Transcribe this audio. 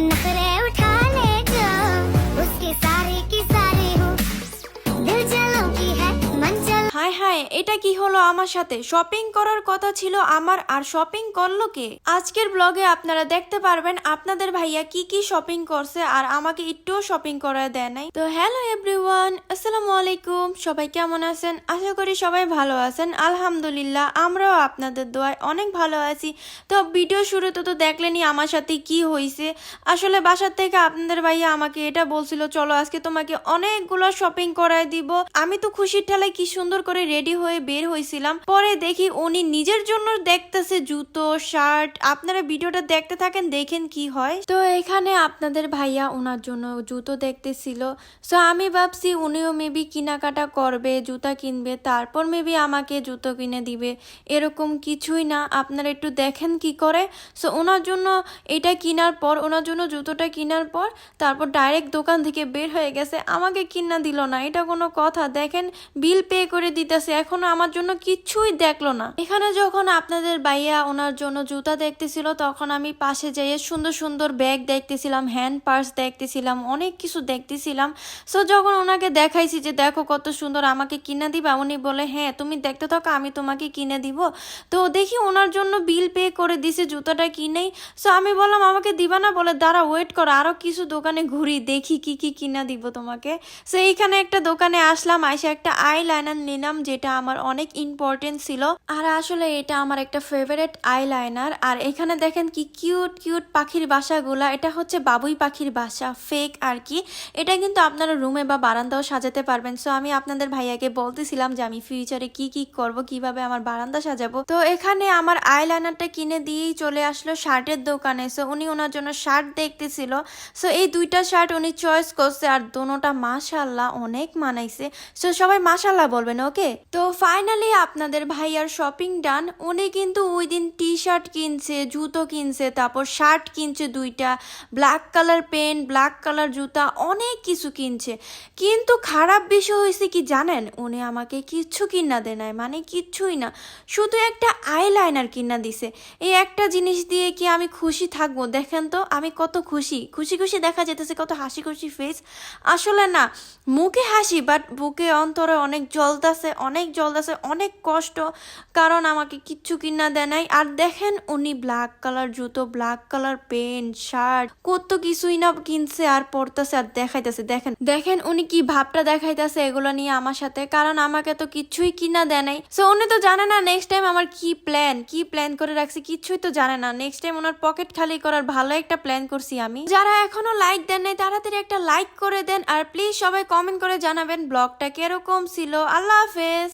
enough it is. High এটা কি হলো আমার সাথে? শপিং করার কথা ছিল আমার, আর শপিং করল কে? আজকের ব্লগে আপনারা দেখতে পারবেন আপনাদের ভাইয়া কি কি শপিং করছে, আর আমাকে একটুও শপিং করা দেয় নাই। তো হ্যালো এভরিওয়ান আসসালামু আলাইকুম। সবাই কেমন আছেন? আশা করি সবাই ভালো আছেন। আলহামদুলিল্লাহ, আমরাও আপনাদের দোয়ায় অনেক ভালো আছি। তো ভিডিও শুরুতে তো দেখলেনই আমার সাথে কি হয়েছে আসলে বাসার থেকে আপনাদের ভাইয়া আমাকে এটা বলছিল, চলো আজকে তোমাকে অনেকগুলো শপিং করায় দিব। আমি তো খুশির ঠেলায় কি সুন্দর করে রেডি হয়ে বের হয়েছিলাম। পরে দেখি উনি নিজের জন্য দেখতেছে জুতো, শার্ট। আপনারা ভিডিওটা দেখতে থাকেন, দেখেন কি হয়। তো এখানে আপনাদের ভাইয়া ওনার জন্য জুতো দেখতেছিল। সো আমি ভাবছি উনিও মেবি কেনাকাটা করবে, জুতা কিনবে, তারপর মেবি আমাকে জুতো কিনে দিবে। এরকম কিছুই না। আপনারা একটু দেখেন কি করে। সো ওনার জন্য এটা কেনার পর ওনার জন্য জুতোটা কেনার পর, তারপর ডাইরেক্ট দোকান থেকে বের হয়ে গেছে। আমাকে কিনা দিল না। এটা কোনো কথা। দেখেন বিল পে করে দিতেছে এখনও আমার জন্য কিচ্ছুই দেখল না। এখানে যখন আপনাদের ভাইয়া ওনার জন্য জুতা দেখতেছিল, তখন আমি পাশে যেয়ে সুন্দর সুন্দর ব্যাগ দেখতেছিলাম, হ্যান্ড পার্স দেখতেছিলাম, অনেক কিছু দেখতেছিলাম। সো যখন ওনাকে দেখাইছি যে, দেখো কত সুন্দর আমাকে কিনে দিবা? উনি বলে হ্যাঁ তুমি দেখতে থাকো, আমি তোমাকে কিনে দিব। তো দেখি ওনার জন্য বিল পে করে দিছে, জুতাটা কিনেই সো আমি বললাম, আমাকে দিবা না? বলে দাঁড়া ওয়েট করো আরও কিছু দোকানে ঘুরি, দেখি কি কি কিনা দিব তোমাকে। সো এইখানে একটা দোকানে আসলাম, আইসে একটা আই লাইনার নিলাম যেটা আমার অনেক ইম্পর্টেন্ট ছিল। আর আসলে এটা আমার একটা ফেভারেট আই লাইনার আর এখানে দেখেন কি কিউট কিউট পাখির বাসাগুলা। এটা হচ্ছে বাবুই পাখির বাসা ফেক আর কি। এটা কিন্তু আপনারা রুমে বা বারান্দাও সাজাতে পারবেন। সো আমি আপনাদের ভাইয়াকে বলতেছিলাম যে আমি ফিউচারে কি কি করব, কীভাবে আমার বারান্দা সাজাবো। তো এখানে আমার আইলাইনারটা কিনে দিয়েই চলে আসলো শার্টের দোকানে। সো উনি ওনার জন্য শার্ট দেখতেছিল। সো এই দুইটা শার্ট উনি চয়েস করছে। আর দোনোটা মাশাল্লাহ অনেক মানাইছে। সো সবাই মাশাল্লাহ বলবেন ওকে তো ফাইনালি আপনাদের ভাইয়ার শপিং ডান উনি কিন্তু ওই দিন টি শার্ট কিনছে, জুতো কিনছে, তারপর শার্ট কিনছে দুইটা black colour pant black colour জুতা, অনেক কিছু কিনছে। কিন্তু খারাপ বিষয় হয়েছে কি জানেন? উনি আমাকে কিচ্ছু কিনা দেয় নাই মানে কিচ্ছুই না। শুধু একটা আইলাইনার কিনা দিছে। এই একটা জিনিস দিয়ে কি আমি খুশি থাকব? দেখেন তো, আমি কত খুশি। খুশি খুশি দেখা যেতেছে কত হাসি খুশি ফেস আসলে না, মুখে হাসি বাট বুকে অন্তরে অনেক জলদাছে অনেক জলদাছে অনেক কষ্ট। কারণ আমাকে কিচ্ছু কিনা দেয় নাই। আর দেখেন উনি ব্ল্যাক কালার জুতো ব্ল্যাক কালার প্যান্ট শার্ট কত কিছুই না কিনছে আর পরতেছে আর দেখাইতেছে। দেখেন দেখেন উনি কি ভাবটা দেখাইতেছে এগুলো নিয়ে আমার সাথে। কারণ আমাকে তো কিচ্ছুই কিনা দেয় নাই। সো উনি তো জানে না নেক্সট টাইম আমার কি প্ল্যান কি প্ল্যান করে রাখছি কিচ্ছুই তো জানে না। নেক্সট টাইম ওনার পকেট খালি করার ভালো একটা প্ল্যান করছি আমি। যারা এখনও লাইক দেন নাই, তাড়াতাড়ি একটা লাইক করে দেন। আর প্লিজ সবাই কমেন্ট করে জানাবেন ব্লগটা কীরকম ছিল। আল্লাহ হাফেজ। です。